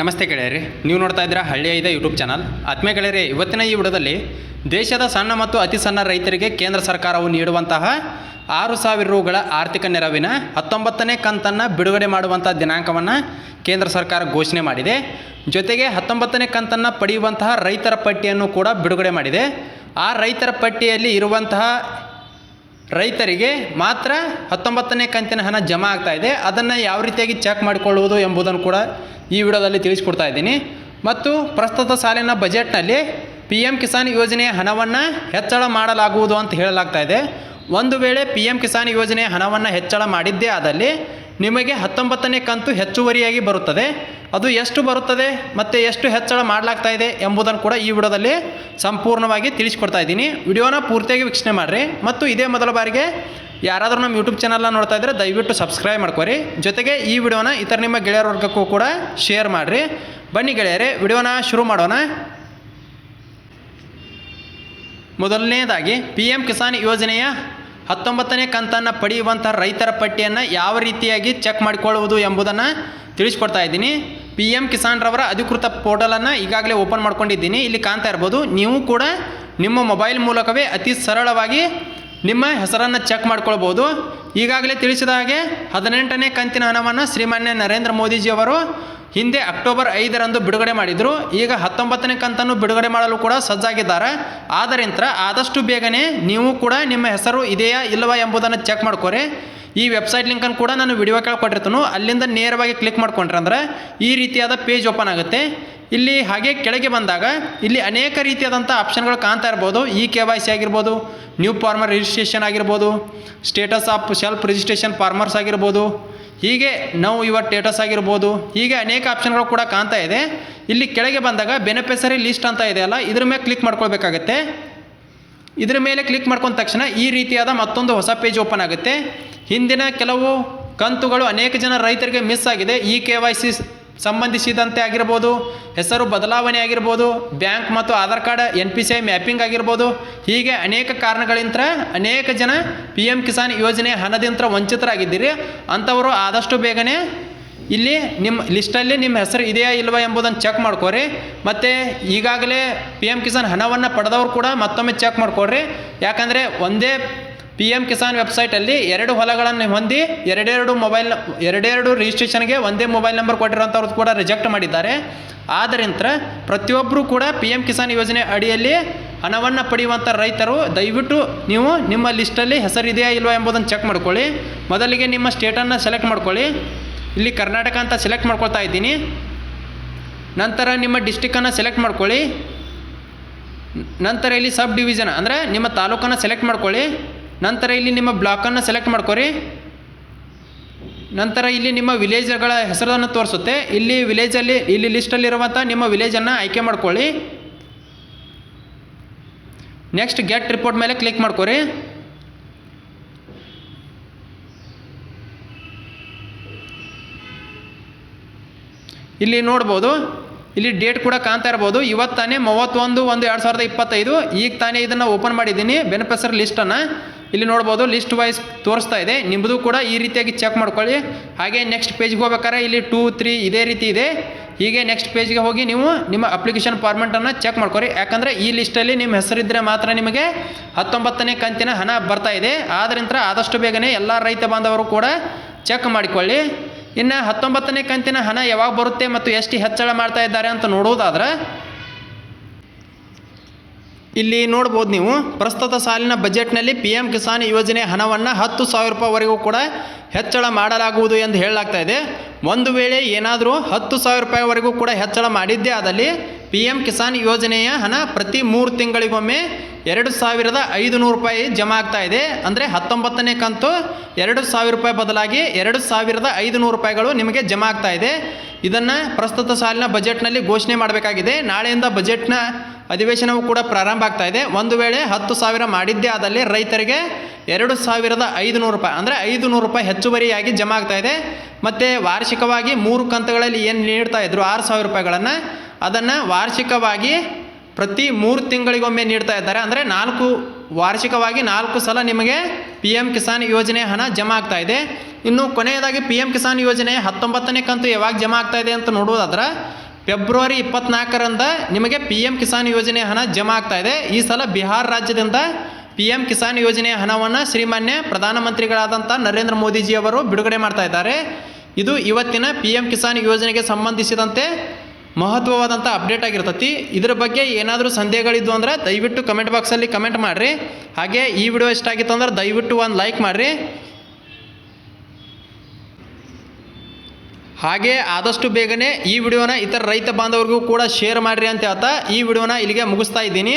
ನಮಸ್ತೆ ಗೆಳೆಯರಿ, ನೀವು ನೋಡ್ತಾ ಇದ್ದೀರಾ ಹಳ್ಳಿಯ ಇದೆ ಯೂಟ್ಯೂಬ್ ಚಾನಲ್ ಆತ್ಮೆ ಗೆಳೆಯರಿ, ಇವತ್ತಿನ ಈ ವಿಡಿಯೋದಲ್ಲಿ ದೇಶದ ಸಣ್ಣ ಮತ್ತು ಅತಿ ಸಣ್ಣ ರೈತರಿಗೆ ಕೇಂದ್ರ ಸರ್ಕಾರವು ನೀಡುವಂತಹ ಆರು ಸಾವಿರ ರುಗಳ ಆರ್ಥಿಕ ನೆರವಿನ ಹತ್ತೊಂಬತ್ತನೇ ಕಂತನ್ನು ಬಿಡುಗಡೆ ಮಾಡುವಂಥ ದಿನಾಂಕವನ್ನು ಕೇಂದ್ರ ಸರ್ಕಾರ ಘೋಷಣೆ ಮಾಡಿದೆ. ಜೊತೆಗೆ ಹತ್ತೊಂಬತ್ತನೇ ಕಂತನ್ನು ಪಡೆಯುವಂತಹ ರೈತರ ಪಟ್ಟಿಯನ್ನು ಕೂಡ ಬಿಡುಗಡೆ ಮಾಡಿದೆ. ಆ ರೈತರ ಪಟ್ಟಿಯಲ್ಲಿ ಇರುವಂತಹ ರೈತರಿಗೆ ಮಾತ್ರ ಹತ್ತೊಂಬತ್ತನೇ ಕಂತಿನ ಹಣ ಜಮಾ ಆಗ್ತಾ ಇದೆ. ಅದನ್ನು ಯಾವ ರೀತಿಯಾಗಿ ಚೆಕ್ ಮಾಡಿಕೊಳ್ಳುವುದು ಎಂಬುದನ್ನು ಕೂಡ ಈ ವಿಡಿಯೋದಲ್ಲಿ ತಿಳಿಸ್ಕೊಡ್ತಾ ಇದ್ದೀನಿ. ಮತ್ತು ಪ್ರಸ್ತುತ ಸಾಲಿನ ಬಜೆಟ್ನಲ್ಲಿ ಪಿ ಎಂ ಕಿಸಾನ್ ಯೋಜನೆಯ ಹಣವನ್ನು ಹೆಚ್ಚಳ ಮಾಡಲಾಗುವುದು ಅಂತ ಹೇಳಲಾಗ್ತಾ ಇದೆ. ಒಂದು ವೇಳೆ ಪಿ ಎಂ ಕಿಸಾನ್ ಯೋಜನೆಯ ಹಣವನ್ನು ಹೆಚ್ಚಳ ಮಾಡಿದ್ದೇ ಆದಲ್ಲಿ ನಿಮಗೆ ಹತ್ತೊಂಬತ್ತನೇ ಕಂತು ಹೆಚ್ಚುವರಿಯಾಗಿ ಬರುತ್ತದೆ. ಅದು ಎಷ್ಟು ಬರುತ್ತದೆ ಮತ್ತು ಎಷ್ಟು ಹೆಚ್ಚಳ ಮಾಡಲಾಗ್ತಾ ಇದೆ ಎಂಬುದನ್ನು ಕೂಡ ಈ ವಿಡಿಯೋದಲ್ಲಿ ಸಂಪೂರ್ಣವಾಗಿ ತಿಳಿಸ್ಕೊಡ್ತಾ ಇದ್ದೀನಿ. ವಿಡಿಯೋನ ಪೂರ್ತಿಯಾಗಿ ವೀಕ್ಷಣೆ ಮಾಡಿರಿ. ಮತ್ತು ಇದೇ ಮೊದಲ ಬಾರಿಗೆ ಯಾರಾದರೂ ನಮ್ಮ ಯೂಟ್ಯೂಬ್ ಚಾನಲ್ನ ನೋಡ್ತಾ ಇದ್ದರೆ ದಯವಿಟ್ಟು ಸಬ್ಸ್ಕ್ರೈಬ್ ಮಾಡ್ಕೋರಿ. ಜೊತೆಗೆ ಈ ವಿಡಿಯೋನ ಇತರ ನಿಮ್ಮ ಗೆಳೆಯರ ವರ್ಗಕ್ಕೂ ಕೂಡ ಶೇರ್ ಮಾಡಿರಿ. ಬನ್ನಿ ಗೆಳೆಯರೇ, ವಿಡಿಯೋನ ಶುರು ಮಾಡೋಣ. ಮೊದಲನೇದಾಗಿ ಪಿ ಎಂ ಕಿಸಾನ್ ಯೋಜನೆಯ ಹತ್ತೊಂಬತ್ತನೇ ಕಂತನ್ನು ಪಡೆಯುವಂಥ ರೈತರ ಪಟ್ಟಿಯನ್ನು ಯಾವ ರೀತಿಯಾಗಿ ಚೆಕ್ ಮಾಡಿಕೊಳ್ಳುವುದು ಎಂಬುದನ್ನು ತಿಳಿಸ್ಕೊಡ್ತಾ ಇದ್ದೀನಿ. ಪಿ ಎಂ ಕಿಸಾನ್ ರವರ ಅಧಿಕೃತ ಪೋರ್ಟಲನ್ನು ಈಗಾಗಲೇ ಓಪನ್ ಮಾಡ್ಕೊಂಡಿದ್ದೀನಿ. ಇಲ್ಲಿ ಕಾಣ್ತಾ ಇರ್ಬೋದು, ನೀವು ಕೂಡ ನಿಮ್ಮ ಮೊಬೈಲ್ ಮೂಲಕವೇ ಅತಿ ಸರಳವಾಗಿ ನಿಮ್ಮ ಹೆಸರನ್ನು ಚೆಕ್ ಮಾಡ್ಕೊಳ್ಬೋದು. ಈಗಾಗಲೇ ತಿಳಿಸಿದ ಹಾಗೆ ಹದಿನೆಂಟನೇ ಕಂತಿನ ಹಣವನ್ನು ಶ್ರೀಮಾನ್ಯ ನರೇಂದ್ರ ಮೋದಿಜಿಯವರು ಹಿಂದೆ ಅಕ್ಟೋಬರ್ ಐದರಂದು ಬಿಡುಗಡೆ ಮಾಡಿದರು. ಈಗ ಹತ್ತೊಂಬತ್ತನೇ ಕಂತನ್ನು ಬಿಡುಗಡೆ ಮಾಡಲು ಕೂಡ ಸಜ್ಜಾಗಿದ್ದಾರೆ. ಆದ್ದರಿಂದ ಆದಷ್ಟು ಬೇಗನೆ ನೀವು ಕೂಡ ನಿಮ್ಮ ಹೆಸರು ಇದೆಯಾ ಇಲ್ಲವಾ ಎಂಬುದನ್ನು ಚೆಕ್ ಮಾಡ್ಕೊರಿ. ಈ ವೆಬ್ಸೈಟ್ ಲಿಂಕನ್ನು ಕೂಡ ನಾನು ವಿಡಿಯೋ ಕಾಲ್ ಕೊಟ್ಟಿರ್ತೀನಿ. ಅಲ್ಲಿಂದ ನೇರವಾಗಿ ಕ್ಲಿಕ್ ಮಾಡ್ಕೊಂಡ್ರೆ ಅಂದರೆ ಈ ರೀತಿಯಾದ ಪೇಜ್ ಓಪನ್ ಆಗುತ್ತೆ. ಇಲ್ಲಿ ಹಾಗೆ ಕೆಳಗೆ ಬಂದಾಗ ಇಲ್ಲಿ ಅನೇಕ ರೀತಿಯಾದಂಥ ಆಪ್ಷನ್ಗಳು ಕಾಣ್ತಾ ಇರ್ಬೋದು. ಇ ಕೆ ವೈ ಸಿ ಆಗಿರ್ಬೋದು ನ್ಯೂ ಫಾರ್ಮರ್ ರಿಜಿಸ್ಟ್ರೇಷನ್ ಆಗಿರ್ಬೋದು status of self registration farmers ಆಗಿರ್ಬೋದು ಹೀಗೆ ನಾವು ಯುವರ್ ಸ್ಟೇಟಸ್ ಆಗಿರ್ಬೋದು. ಹೀಗೆ ಅನೇಕ ಆಪ್ಷನ್ಗಳು ಕೂಡ ಕಾಣ್ತಾ ಇದೆ. ಇಲ್ಲಿ ಕೆಳಗೆ ಬಂದಾಗ ಬೆನಿಫಿಸರಿ ಲಿಸ್ಟ್ ಅಂತ ಇದೆ ಅಲ್ಲ, ಇದ್ರ ಮೇಲೆ ಕ್ಲಿಕ್ ಮಾಡ್ಕೊಳ್ಬೇಕಾಗತ್ತೆ. ಇದ್ರ ಮೇಲೆ ಕ್ಲಿಕ್ ಮಾಡ್ಕೊಂಡ ತಕ್ಷಣ ಈ ರೀತಿಯಾದ ಮತ್ತೊಂದು ಹೊಸ ಪೇಜ್ ಓಪನ್ ಆಗುತ್ತೆ. ಹಿಂದಿನ ಕೆಲವು ಕಂತುಗಳು ಅನೇಕ ಜನ ರೈತರಿಗೆ ಮಿಸ್ ಆಗಿದೆ. ಇ ಕೆ ವೈ ಸಿ ಸಂಬಂಧಿಸಿದಂತೆ ಆಗಿರ್ಬೋದು, ಹೆಸರು ಬದಲಾವಣೆ ಆಗಿರ್ಬೋದು, ಬ್ಯಾಂಕ್ ಮತ್ತು Aadhaar card, N P C I mapping ಆಗಿರ್ಬೋದು, ಹೀಗೆ ಅನೇಕ ಕಾರಣಗಳಿಂದ ಅನೇಕ ಜನ ಪಿ ಎಂ ಕಿಸಾನ್ ಯೋಜನೆ ಹಣದಿಂದ ವಂಚಿತರಾಗಿದ್ದೀರಿ. ಅಂಥವರು ಆದಷ್ಟು ಬೇಗನೆ ಇಲ್ಲಿ ನಿಮ್ಮ ಲಿಸ್ಟಲ್ಲಿ ನಿಮ್ಮ ಹೆಸರು ಇದೆಯಾ ಇಲ್ವಾ ಎಂಬುದನ್ನು ಚೆಕ್ ಮಾಡ್ಕೊರಿ ಮತ್ತು ಈಗಾಗಲೇ ಪಿ ಎಂ ಕಿಸಾನ್ ಹಣವನ್ನು ಪಡೆದವರು ಕೂಡ ಮತ್ತೊಮ್ಮೆ ಚೆಕ್ ಮಾಡ್ಕೊಡ್ರಿ ಯಾಕಂದರೆ ಒಂದೇ ಪಿ ಎಂ ಕಿಸಾನ್ ವೆಬ್ಸೈಟಲ್ಲಿ ಎರಡು ಹೊಲಗಳನ್ನು ಹೊಂದಿ ಎರಡೆರಡು ಮೊಬೈಲ್ ಎರಡೆರಡು ರಿಜಿಸ್ಟ್ರೇಷನ್ಗೆ ಒಂದೇ ಮೊಬೈಲ್ ನಂಬರ್ ಕೊಟ್ಟಿರೋಂಥವ್ರದ್ದು ಕೂಡ ರಿಜೆಕ್ಟ್ ಮಾಡಿದ್ದಾರೆ. ಆದ್ದರಿಂದ ಪ್ರತಿಯೊಬ್ಬರೂ ಕೂಡ ಪಿ ಎಂ ಕಿಸಾನ್ ಯೋಜನೆ ಅಡಿಯಲ್ಲಿ ಹಣವನ್ನು ಪಡೆಯುವಂಥ ರೈತರು, ದಯವಿಟ್ಟು ನೀವು ನಿಮ್ಮ ಲಿಸ್ಟಲ್ಲಿ ಹೆಸರಿದೆಯಾ ಇಲ್ವಾ ಎಂಬುದನ್ನು ಚೆಕ್ ಮಾಡ್ಕೊಳ್ಳಿ. ಮೊದಲಿಗೆ ನಿಮ್ಮ ಸ್ಟೇಟನ್ನು ಸೆಲೆಕ್ಟ್ ಮಾಡ್ಕೊಳ್ಳಿ. ಇಲ್ಲಿ ಕರ್ನಾಟಕ ಅಂತ ಸೆಲೆಕ್ಟ್ ಮಾಡ್ಕೊಳ್ತಾ ಇದ್ದೀನಿ. ನಂತರ ನಿಮ್ಮ ಡಿಸ್ಟಿಕ್ಕನ್ನು ಸೆಲೆಕ್ಟ್ ಮಾಡ್ಕೊಳ್ಳಿ. ನಂತರ ಇಲ್ಲಿ ಸಬ್ ಡಿವಿಷನ್ ಅಂದರೆ ನಿಮ್ಮ ತಾಲೂಕನ್ನು ಸೆಲೆಕ್ಟ್ ಮಾಡ್ಕೊಳ್ಳಿ. ನಂತರ ಇಲ್ಲಿ ನಿಮ್ಮ ಬ್ಲಾಕನ್ನು ಸೆಲೆಕ್ಟ್ ಮಾಡ್ಕೊರಿ. ನಂತರ ಇಲ್ಲಿ ನಿಮ್ಮ ವಿಲೇಜ್ಗಳ ಹೆಸರನ್ನು ತೋರಿಸುತ್ತೆ. ಇಲ್ಲಿ ವಿಲೇಜಲ್ಲಿ ಇಲ್ಲಿ ಲಿಸ್ಟಲ್ಲಿರುವಂಥ ನಿಮ್ಮ ವಿಲೇಜನ್ನು ಆಯ್ಕೆ ಮಾಡ್ಕೊಳ್ಳಿ. ನೆಕ್ಸ್ಟ್ ಗೆಟ್ ರಿಪೋರ್ಟ್ ಮೇಲೆ ಕ್ಲಿಕ್ ಮಾಡ್ಕೊರಿ. ಇಲ್ಲಿ ನೋಡ್ಬೋದು, ಇಲ್ಲಿ ಡೇಟ್ ಕೂಡ ಕಾಣ್ತಾ ಇರ್ಬೋದು. ಇವತ್ತು ತಾನೇ ಮೂವತ್ತೊಂದು ಒಂದು ಎರಡು ಸಾವಿರದ ಇಪ್ಪತ್ತೈದು. ಈಗ ತಾನೇ ಇದನ್ನು ಓಪನ್ ಮಾಡಿದ್ದೀನಿ. ಬೆನಿಫಿಸರ್ ಲಿಸ್ಟನ್ನು ಇಲ್ಲಿ ನೋಡ್ಬೋದು ಲಿಸ್ಟ್ ವೈಸ್ ತೋರಿಸ್ತಾ ಇದೆ. ನಿಮ್ಮದು ಕೂಡ ಈ ರೀತಿಯಾಗಿ ಚೆಕ್ ಮಾಡ್ಕೊಳ್ಳಿ. ಹಾಗೆ ನೆಕ್ಸ್ಟ್ ಪೇಜ್ಗೆ ಹೋಗ್ಬೇಕಾದ್ರೆ ಇಲ್ಲಿ ಟೂ ತ್ರೀ ಇದೇ ರೀತಿ ಇದೆ. ಹೀಗೆ ನೆಕ್ಸ್ಟ್ ಪೇಜ್ಗೆ ಹೋಗಿ ನೀವು ನಿಮ್ಮ ಅಪ್ಲಿಕೇಶನ್ ಫಾರ್ಮೆಂಟನ್ನು ಚೆಕ್ ಮಾಡ್ಕೊರಿ ಯಾಕಂದರೆ ಈ ಲಿಸ್ಟಲ್ಲಿ ನಿಮ್ಮ ಹೆಸರಿದ್ದರೆ ಮಾತ್ರ ನಿಮಗೆ ಹತ್ತೊಂಬತ್ತನೇ ಕಂತಿನ ಹಣ ಬರ್ತಾ ಇದೆ. ಆದ್ರಿಂದ ಆದಷ್ಟು ಬೇಗನೆ ಎಲ್ಲ ರೈತ ಬಾಂಧವರು ಕೂಡ ಚೆಕ್ ಮಾಡಿಕೊಳ್ಳಿ. ಇನ್ನು ಹತ್ತೊಂಬತ್ತನೇ ಕಂತಿನ ಹಣ ಯಾವಾಗ ಬರುತ್ತೆ ಮತ್ತು ಎಷ್ಟು ಹೆಚ್ಚಳ ಮಾಡ್ತಾ ಇದ್ದಾರೆ ಅಂತ ನೋಡುವುದಾದ್ರೆ ಇಲ್ಲಿ ನೋಡ್ಬೋದು ನೀವು, ಪ್ರಸ್ತುತ ಸಾಲಿನ ಬಜೆಟ್ನಲ್ಲಿ ಪಿ ಎಂ ಕಿಸಾನ್ ಯೋಜನೆ ಹಣವನ್ನು ಹತ್ತು ಸಾವಿರ ರೂಪಾಯಿವರೆಗೂ ಕೂಡ ಹೆಚ್ಚಳ ಮಾಡಲಾಗುವುದು ಎಂದು ಹೇಳಲಾಗ್ತಾ ಇದೆ. ಒಂದು ವೇಳೆ ಏನಾದರೂ ಹತ್ತು ಸಾವಿರ ರೂಪಾಯಿವರೆಗೂ ಕೂಡ ಹೆಚ್ಚಳ ಮಾಡಿದ್ದೇ ಆದಲ್ಲಿ ಪಿ ಎಂ ಕಿಸಾನ್ ಯೋಜನೆಯ ಹಣ ಪ್ರತಿ ಮೂರು ತಿಂಗಳಿಗೊಮ್ಮೆ ಎರಡು ಸಾವಿರದ ಐದು ನೂರು ರೂಪಾಯಿ ಜಮಾ ಆಗ್ತಾ ಇದೆ. ಅಂದರೆ ಹತ್ತೊಂಬತ್ತನೇ ಕಂತು ಎರಡು ಸಾವಿರ ರೂಪಾಯಿ ಬದಲಾಗಿ ಎರಡು ಸಾವಿರದ ಐದು ನೂರು ರೂಪಾಯಿಗಳು ನಿಮಗೆ ಜಮಾ ಆಗ್ತಾ ಇದೆ. ಇದನ್ನು ಪ್ರಸ್ತುತ ಸಾಲಿನ ಬಜೆಟ್ನಲ್ಲಿ ಘೋಷಣೆ ಮಾಡಬೇಕಾಗಿದೆ. ನಾಳೆಯಿಂದ ಬಜೆಟ್ನ ಅಧಿವೇಶನವು ಕೂಡ ಪ್ರಾರಂಭ ಆಗ್ತಾ ಇದೆ. ಒಂದು ವೇಳೆ ಹತ್ತು ಸಾವಿರ ಮಾಡಿದ್ದೇ ಆದಲ್ಲಿ ರೈತರಿಗೆ ಎರಡು ಸಾವಿರದ ಐದು ನೂರು ರೂಪಾಯಿ, ಅಂದರೆ ಐದು ನೂರು ರೂಪಾಯಿ ಹೆಚ್ಚುವರಿಯಾಗಿ ಜಮಾ ಆಗ್ತಾ ಇದೆ. ಮತ್ತು ವಾರ್ಷಿಕವಾಗಿ ಮೂರು ಕಂತುಗಳಲ್ಲಿ ಏನು ನೀಡ್ತಾ ಇದ್ರು? ಆರು ಸಾವಿರ ರೂಪಾಯಿಗಳನ್ನು. ಅದನ್ನು ವಾರ್ಷಿಕವಾಗಿ ಪ್ರತಿ ಮೂರು ತಿಂಗಳಿಗೊಮ್ಮೆ ನೀಡ್ತಾ ಇದ್ದಾರೆ. ಅಂದರೆ ನಾಲ್ಕು, ವಾರ್ಷಿಕವಾಗಿ ನಾಲ್ಕು ಸಲ ನಿಮಗೆ ಪಿ ಎಂ ಕಿಸಾನ್ ಯೋಜನೆ ಹಣ ಜಮಾ ಆಗ್ತಾ ಇದೆ. ಇನ್ನು ಕೊನೆಯದಾಗಿ ಪಿ ಎಂ ಕಿಸಾನ್ ಯೋಜನೆ ಹತ್ತೊಂಬತ್ತನೇ ಕಂತು ಯಾವಾಗ ಜಮಾ ಆಗ್ತಾ ಇದೆ ಅಂತ ನೋಡೋದಾದ್ರೆ ಫೆಬ್ರವರಿ ಇಪ್ಪತ್ನಾಲ್ಕರಂದ ನಿಮಗೆ ಪಿ ಎಂ ಕಿಸಾನ್ ಯೋಜನೆ ಹಣ ಜಮಾ ಆಗ್ತಾ ಇದೆ. ಈ ಸಲ ಬಿಹಾರ ರಾಜ್ಯದಿಂದ ಪಿ ಎಂ ಕಿಸಾನ್ ಯೋಜನೆಯ ಹಣವನ್ನು ಶ್ರೀಮಾನ್ಯ ಪ್ರಧಾನಮಂತ್ರಿಗಳಾದಂಥ ನರೇಂದ್ರ ಮೋದಿಜಿಯವರು ಬಿಡುಗಡೆ ಮಾಡ್ತಾ ಇದ್ದಾರೆ. ಇದು ಇವತ್ತಿನ ಪಿ ಎಂ ಕಿಸಾನ್ ಯೋಜನೆಗೆ ಸಂಬಂಧಿಸಿದಂತೆ ಮಹತ್ವವಾದಂಥ ಅಪ್ಡೇಟ್ ಆಗಿರ್ತತಿ. ಇದರ ಬಗ್ಗೆ ಏನಾದರೂ ಸಂದೇಹಗಳಿದ್ವು ಅಂದರೆ ದಯವಿಟ್ಟು ಕಮೆಂಟ್ ಬಾಕ್ಸಲ್ಲಿ ಕಮೆಂಟ್ ಮಾಡಿರಿ. ಹಾಗೆ ಈ ವಿಡಿಯೋ ಇಷ್ಟ ಆಗಿತ್ತು ಅಂದ್ರೆ ದಯವಿಟ್ಟು ಒಂದು ಲೈಕ್ ಮಾಡಿರಿ. ಹಾಗೆ ಆದಷ್ಟು ಬೇಗನೆ ಈ ವಿಡಿಯೋನ ಇತರ ರೈತ ಬಾಂಧವರಿಗೂ ಕೂಡ ಶೇರ್ ಮಾಡಿರಿ ಅಂತ ಹೇಳ್ತಾ ಈ ವಿಡಿಯೋನ ಇಲ್ಲಿಗೆ ಮುಗಿಸ್ತಾ ಇದ್ದೀನಿ.